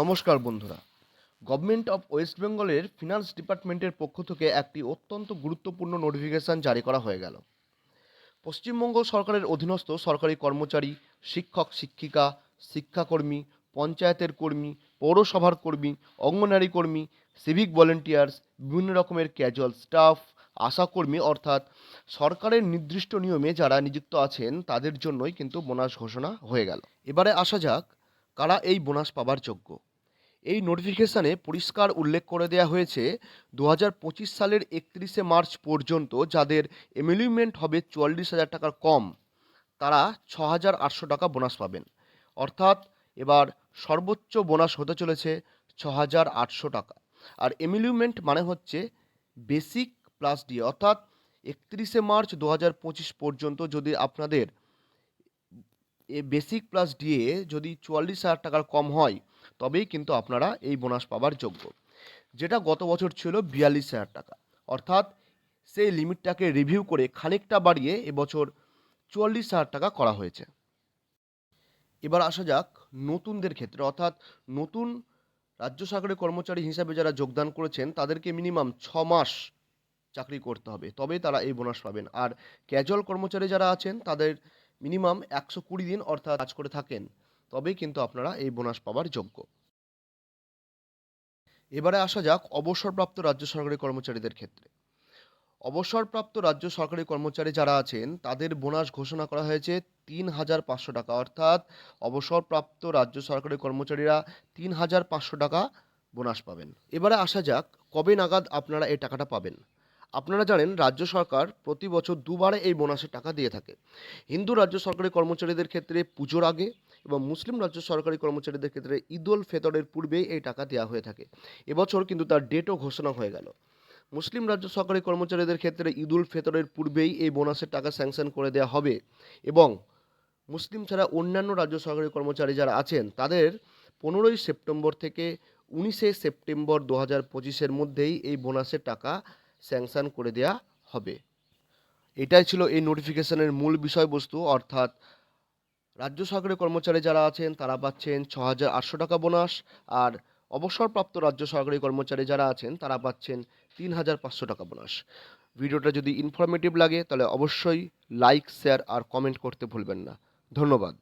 নমস্কার বন্ধুরা। Government of west বেঙ্গলের ফিনান্স ডিপার্টমেন্টের পক্ষ থেকে একটি অত্যন্ত গুরুত্বপূর্ণ নোটিফিকেশন জারি করা হয়ে গেল। পশ্চিমবঙ্গ সরকারের অধীনস্থ সরকারি কর্মচারী, শিক্ষক, শিক্ষিকা, শিক্ষাকর্মী, পঞ্চায়েতের কর্মী, পৌরসভার কর্মী, অঙ্গনারী কর্মী সিভিক ভলেন্টিয়ার্স বিভিন্ন রকমের ক্যাজুয়াল স্টাফ আশাকর্মী অর্থাৎ সরকারের নির্দিষ্ট নিয়মে যারা নিযুক্ত আছেন তাদের জন্যই কিন্তু বোনাস ঘোষণা হয়ে গেল। এবারে আসা যাক কারা এই বোনাস পাবার যোগ্য? এই নোটিফিকেশানে পরিষ্কার উল্লেখ করে দেওয়া হয়েছে দু হাজার পঁচিশ সালের একত্রিশে মার্চ পর্যন্ত যাদের এমিলিউমেন্ট হবে চুয়াল্লিশ হাজার টাকার কম, তারা ছ হাজার আটশো টাকা বোনাস পাবেন। অর্থাৎ এবার সর্বোচ্চ বোনাস হতে চলেছে ছ হাজার আটশো টাকা। আর এমিলিউমেন্ট মানে হচ্ছে বেসিক প্লাস ডি অর্থাৎ একত্রিশে মার্চ দু পঁচিশ পর্যন্ত যদি আপনাদের এ বেসিক প্লাস ডিএ যদি চুয়াল্লিশ হাজার টাকার কম হয়, তবেই কিন্তু আপনারা এই বোনাস পাবার যোগ্য। যেটা গত বছর ছিল বিয়াল্লিশ হাজার টাকা। অর্থাৎ সেই লিমিটটাকে রিভিউ করে খানিকটা বাড়িয়ে এবছর চুয়াল্লিশ হাজার টাকা করা হয়েছে। এবার আসা যাক নতুনদের ক্ষেত্রে। অর্থাৎ নতুন রাজ্য সরকারি কর্মচারী হিসাবে যারা যোগদান করেছেন, তাদেরকে মিনিমাম ছ মাস চাকরি করতে হবে। তবেই তারা এই বোনাস পাবেন। আর ক্যাজুয়াল কর্মচারী যারা আছেন, তাদের মিনিমাম একশো কুড়ি দিন অর্থাৎ কাজ করে থাকেন, তবেই কিন্তু আপনারা এই বোনাস পাওয়ার যোগ্য। এবারে আসা যাক অবসরপ্রাপ্ত রাজ্য সরকারি কর্মচারীদের ক্ষেত্রে। অবসরপ্রাপ্ত রাজ্য সরকারি কর্মচারী যারা আছেন, তাদের বোনাস ঘোষণা করা হয়েছে তিন হাজার পাঁচশো টাকা। অর্থাৎ অবসরপ্রাপ্ত রাজ্য সরকারি কর্মচারীরা তিন হাজার পাঁচশো টাকা বোনাস পাবেন। এবারে আসা যাক কবে নাগাদ আপনারা এই টাকাটা পাবেন। আপনারা জানেন রাজ্য সরকার প্রতি বছর দুবারে এই বোনাসের টাকা দিয়ে থাকে। হিন্দু রাজ্য সরকারি কর্মচারীদের ক্ষেত্রে পুজোর আগে এবং মুসলিম রাজ্য সরকারি কর্মচারীদের ক্ষেত্রে ঈদ উল ফেতরের পূর্বেই এই টাকা দেওয়া হয়ে থাকে। এবছর কিন্তু তার ডেটও ঘোষণা হয়ে গেল। মুসলিম রাজ্য সরকারি কর্মচারীদের ক্ষেত্রে ঈদ উল ফেতরের পূর্বেই এই বোনাসের টাকা স্যাংশন করে দেওয়া হবে এবং মুসলিম ছাড়া অন্যান্য রাজ্য সরকারি কর্মচারী যারা আছেন, তাদের পনেরোই সেপ্টেম্বর থেকে উনিশে সেপ্টেম্বর দু হাজার পঁচিশের মধ্যেই এই বোনাসের টাকা স্যাংশন করে দেওয়া হবে। এটাই ছিল এই নোটিফিকেশনের মূল বিষয়বস্তু, অর্থাৎ রাজ্য সরকারি কর্মচারী যারা আছেন, তারা পাচ্ছেন ছ হাজার আটশো টাকা বোনাস, আর অবসরপ্রাপ্ত রাজ্য সরকারি কর্মচারী যারা আছেন, তারা পাচ্ছেন তিন হাজার পাঁচশো টাকা বোনাস। ভিডিওটা যদি ইনফরমেটিভ লাগে, তাহলে অবশ্যই লাইক শেয়ার আর কমেন্ট করতে ভুলবেন না। ধন্যবাদ।